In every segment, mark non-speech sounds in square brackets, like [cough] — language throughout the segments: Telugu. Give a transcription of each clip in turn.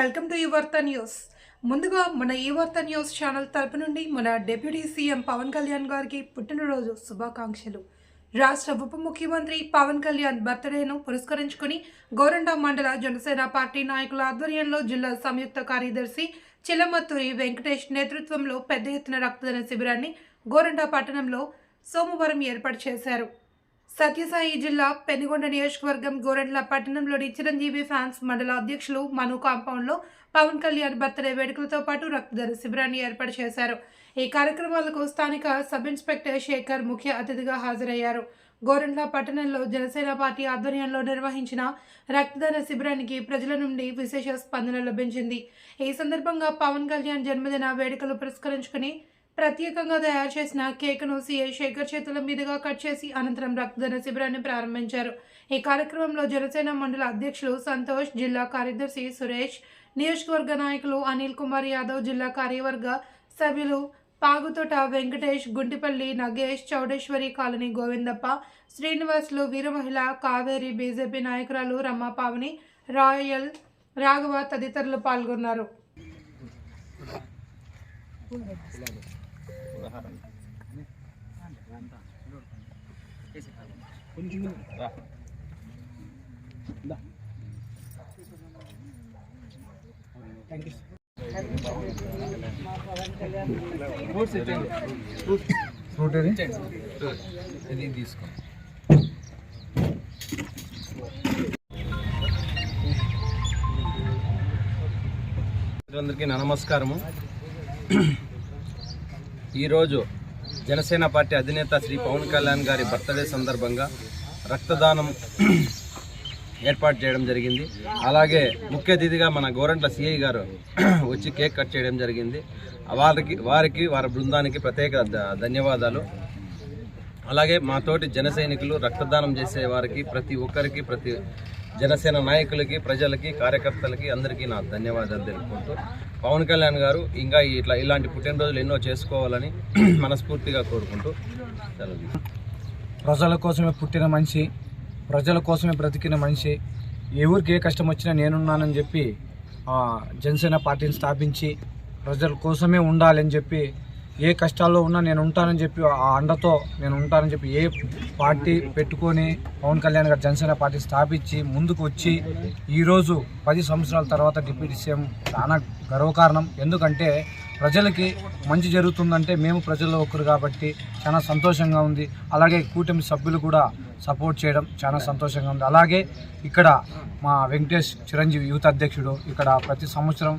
వెల్కమ్ టు ఈ న్యూస్. ముందుగా మన ఈ న్యూస్ ఛానల్ తరపు నుండి మన డిప్యూటీ సీఎం పవన్ కళ్యాణ్ గారికి పుట్టినరోజు శుభాకాంక్షలు. రాష్ట్ర ఉప ముఖ్యమంత్రి పవన్ కళ్యాణ్ బర్త్డేను పురస్కరించుకుని గోరంట మండల జనసేన పార్టీ నాయకుల ఆధ్వర్యంలో జిల్లా సంయుక్త కార్యదర్శి చిలమత్తూరి వెంకటేష్ నేతృత్వంలో పెద్ద ఎత్తున రక్తదాన శిబిరాన్ని గోరంట పట్టణంలో సోమవారం ఏర్పాటు చేశారు. సత్యసాయి జిల్లా పెనుగొండ నియోజకవర్గం గోరెంట్ల పట్టణంలోని చిరంజీవి ఫ్యాన్స్ మండల అధ్యక్షులు మను కాంపౌండ్లో పవన్ కళ్యాణ్ బర్త్డే వేడుకలతో పాటు రక్తదాన శిబిరాన్ని ఏర్పాటు చేశారు. ఈ కార్యక్రమాలకు స్థానిక సబ్ ఇన్స్పెక్టర్ శేఖర్ ముఖ్య అతిథిగా హాజరయ్యారు. గోరెంట్ల పట్టణంలో జనసేన పార్టీ ఆధ్వర్యంలో నిర్వహించిన రక్తదాన శిబిరానికి ప్రజల నుండి విశేష స్పందన లభించింది. ఈ సందర్భంగా పవన్ కళ్యాణ్ జన్మదిన వేడుకలు పురస్కరించుకుని ప్రత్యేకంగా తయారు చేసిన కేక్ను సీఐ శేఖర్ చేతుల మీదుగా కట్ చేసి అనంతరం రక్తదాన శిబిరాన్ని ప్రారంభించారు. ఈ కార్యక్రమంలో జనసేన మండల అధ్యక్షులు సంతోష్ జిల్లా కార్యదర్శి సురేష్ నియోజకవర్గ నాయకులు అనిల్ కుమార్ యాదవ్ జిల్లా కార్యవర్గ సభ్యులు పాగుతోట వెంకటేష్ గుంటిపల్లి నగేష్ చౌడేశ్వరి కాలనీ గోవిందప్ప శ్రీనివాసులు వీరమహిళ కావేరి బీజేపీ నాయకురాలు రమ్మపావని రాయల్ రాఘవ తదితరులు పాల్గొన్నారు. ఫ్రూట్ ఇది తీసుకో అందరికీ నమస్కారము. ఈరోజు జనసేన పార్టీ అధినేత శ్రీ పవన్ కళ్యాణ్ గారి బర్త్డే సందర్భంగా రక్తదానం ఏర్పాటు చేయడం జరిగింది. అలాగే ముఖ్య అతిథిగా మన గోరంట్ల సిఐ గారు వచ్చి కేక్ కట్ చేయడం జరిగింది. వారికి వారికి వారి బృందానికి ప్రత్యేక ధన్యవాదాలు. అలాగే మా తోటి జన సైనికులు రక్తదానం చేసే వారికి ప్రతి ఒక్కరికి ప్రతి జనసేన నాయకులకి ప్రజలకి కార్యకర్తలకి అందరికీ నా ధన్యవాదాలు తెలుపుకుంటూ పవన్ కళ్యాణ్ గారు ఇంకా ఇట్లా ఇలాంటి పుట్టినరోజులు ఎన్నో చేసుకోవాలని [clears throat] మనస్ఫూర్తిగా కోరుకుంటూ సెలవు. ప్రజల కోసమే పుట్టిన మనిషి ప్రజల కోసమే బ్రతికిన మనిషి ఎవరికి ఏ కష్టం వచ్చినా నేనున్నానని చెప్పి ఆ, జనసేన పార్టీని స్థాపించి ప్రజల కోసమే ఉండాలని చెప్పి ఏ కష్టాల్లో ఉన్నా నేను ఉంటానని చెప్పి ఆ అండతో నేను ఉంటానని చెప్పి ఏ పార్టీ పెట్టుకొని పవన్ కళ్యాణ్ గారు జనసేన పార్టీ స్థాపించి ముందుకు వచ్చి ఈరోజు పది సంవత్సరాల తర్వాత డిప్యూటీ సీఎం చాలా గర్వకారణం ఎందుకంటే ప్రజలకి మంచి జరుగుతుందంటే మేము ప్రజల్లో ఒకరు కాబట్టి చాలా సంతోషంగా ఉంది. అలాగే కూటమి సభ్యులు కూడా సపోర్ట్ చేయడం చాలా సంతోషంగా ఉంది. అలాగే ఇక్కడ మా వెంకటేష్ చిరంజీవి యూత్ అధ్యక్షుడు ఇక్కడ ప్రతి సంవత్సరం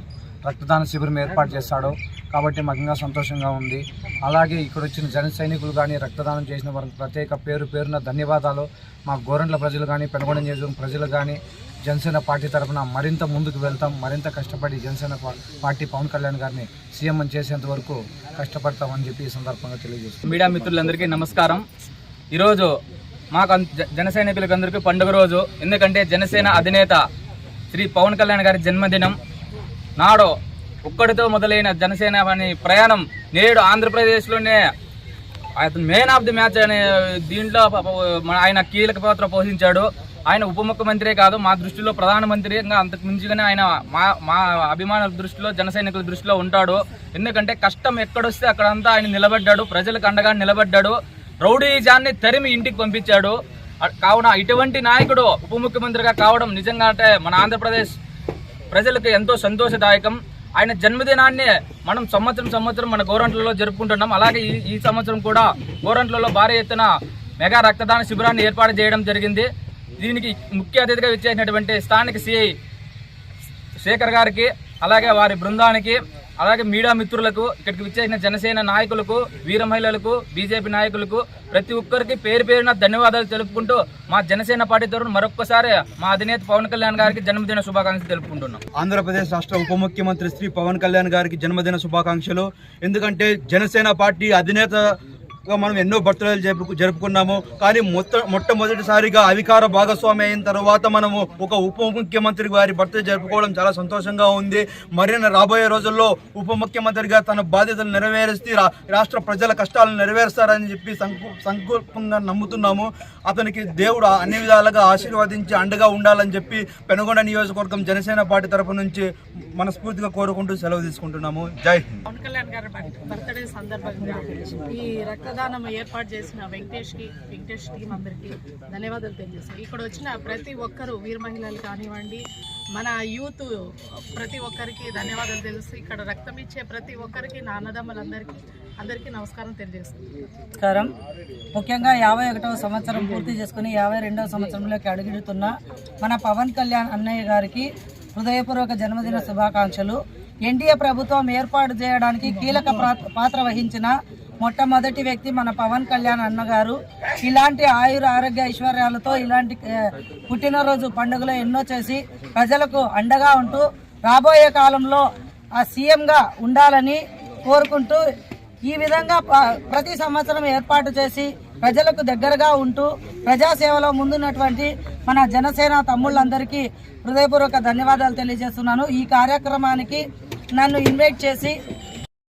రక్తదాన శిబిరం ఏర్పాటు చేస్తాడు. కాబట్టి మాకు ఇంకా సంతోషంగా ఉంది. అలాగే ఇక్కడ వచ్చిన జన సైనికులు కానీ రక్తదానం చేసిన వారికి ప్రత్యేక పేరు పేరున ధన్యవాదాలు. మా గోరంట్ల ప్రజలు కానీ పెనుగొండ నియోజకవర్గం ప్రజలు కానీ జనసేన పార్టీ తరఫున మరింత ముందుకు వెళ్తాం. మరింత కష్టపడి జనసేన పార్టీ పవన్ కళ్యాణ్ గారిని సీఎం చేసేంత వరకు కష్టపడతామని చెప్పి ఈ సందర్భంగా తెలియజేస్తాం మీడియా మిత్రులందరికీ నమస్కారం. ఈరోజు మాకు జన సైనికులకు అందరికీ పండుగ రోజు. ఎందుకంటే జనసేన అధినేత శ్రీ పవన్ కళ్యాణ్ గారి జన్మదినం. నాడు ఒక్కడితో మొదలైన జనసేన అనే ప్రయాణం నేడు ఆంధ్రప్రదేశ్లోనే. అతను మెయిన్ ఆఫ్ ది మ్యాచ్ అనే దీంట్లో ఆయన కీలక పాత్ర పోషించాడు. ఆయన ఉప ముఖ్యమంత్రే కాదు మా దృష్టిలో ప్రధానమంత్రి ఇంకా అంతకు మించిగానే ఆయన మా మా అభిమానుల దృష్టిలో జనసైనికుల దృష్టిలో ఉంటాడు. ఎందుకంటే కష్టం ఎక్కడొస్తే అక్కడంతా ఆయన నిలబడ్డాడు. ప్రజలకు అండగా నిలబడ్డాడు. రౌడీజాన్ని తరిమి ఇంటికి పంపించాడు. కావున ఇటువంటి నాయకుడు ఉప ముఖ్యమంత్రిగా కావడం నిజంగా అంటే మన ఆంధ్రప్రదేశ్ ప్రజలకు ఎంతో సంతోషదాయకం. ఆయన జన్మదినాన్ని మనం సంవత్సరం సంవత్సరం మన గోరంట్లలో జరుపుకుంటున్నాం. అలాగే ఈ ఈ సంవత్సరం కూడా గోరంట్లలో భారీ ఎత్తున మెగా రక్తదాన శిబిరాన్ని ఏర్పాటు చేయడం జరిగింది. దీనికి ముఖ్య అతిథిగా ఇచ్చేసినటువంటి స్థానిక సిఐ శేఖర్ గారికి అలాగే వారి బృందానికి అలాగే మీడియా మిత్రులకు ఇక్కడికి విచ్చేసిన జనసేన నాయకులకు వీర మహిళలకు బీజేపీ నాయకులకు ప్రతి ఒక్కరికి పేరు పేరున ధన్యవాదాలు తెలుపుకుంటూ మా జనసేన పార్టీ తరఫున మరొక్కసారి మా అధినేత పవన్ కళ్యాణ్ గారికి జన్మదిన శుభాకాంక్షలు తెలుపుకుంటున్నాం. ఆంధ్రప్రదేశ్ రాష్ట్ర ఉప ముఖ్యమంత్రి శ్రీ పవన్ కళ్యాణ్ గారికి జన్మదిన శుభాకాంక్షలు. ఎందుకంటే జనసేన పార్టీ అధినేత మనం ఎన్నో బర్త్డేలు జరుపు జరుపుకున్నాము. కానీ మొత్త మొట్టమొదటిసారిగా అధికార భాగస్వామి అయిన తర్వాత మనము ఒక ఉప ముఖ్యమంత్రి గారి బర్త్డే జరుపుకోవడం చాలా సంతోషంగా ఉంది. మరిన్న రాబోయే రోజుల్లో ఉప ముఖ్యమంత్రిగా తన బాధ్యతలు నెరవేరుస్తూ రా- రాష్ట్ర ప్రజల కష్టాలను నెరవేరుస్తారని చెప్పి సంకు సంకల్పంగా నమ్ముతున్నాము. అతనికి దేవుడు అన్ని విధాలుగా ఆశీర్వదించి అండగా ఉండాలని చెప్పి పెనుగొండ నియోజకవర్గం జనసేన పార్టీ తరపు నుంచి మనస్ఫూర్తిగా కోరుకుంటూ సెలవు తీసుకుంటున్నాము. జై హింద్. పవన్ కళ్యాణ్ గారి బర్త్డే సందర్భంగా ఈ అన్నదానం ఏర్పాటు చేసిన వెంకటేష్కి వెంకటేష్ టీం అందరికి ధన్యవాదాలు తెలియజేస్తాం ఇక్కడ వచ్చిన ప్రతి ఒక్కరు వీర మహిళలు కానివ్వండి మన యూత్ ప్రతి ఒక్కరికి ధన్యవాదాలు తెలుసు ఇక్కడ రక్తం ఇచ్చే ప్రతి ఒక్కరికి నా అన్నదమ్ములందరికీ అందరికీ నమస్కారం తెలియజేస్తాం నమస్కారం. ముఖ్యంగా యాభై ఒకటవ సంవత్సరం పూర్తి చేసుకుని యాభై రెండవ సంవత్సరంలోకి అడుగుతున్న మన పవన్ కళ్యాణ్ అన్నయ్య గారికి హృదయపూర్వక జన్మదిన శుభాకాంక్షలు. ఎన్డీఏ ప్రభుత్వం ఏర్పాటు చేయడానికి కీలక పాత్ర వహించిన మొట్టమొదటి వ్యక్తి మన పవన్ కళ్యాణ్ అన్నగారు ఇలాంటి ఆయుర ఆరోగ్య ఐశ్వర్యాలతో ఇలాంటి పుట్టినరోజు పండుగలు ఎన్నో చేసి ప్రజలకు అండగా ఉంటూ రాబోయే కాలంలో ఆ సీఎంగా ఉండాలని కోరుకుంటూ ఈ విధంగా ప్రతి సంవత్సరం ఏర్పాటు చేసి ప్రజలకు దగ్గరగా ఉంటూ ప్రజాసేవలో ముందున్నటువంటి మన జనసేన తమ్ముళ్ళందరికీ హృదయపూర్వక ధన్యవాదాలు తెలియజేస్తున్నాను. ఈ కార్యక్రమానికి నన్ను ఇన్వైట్ చేసి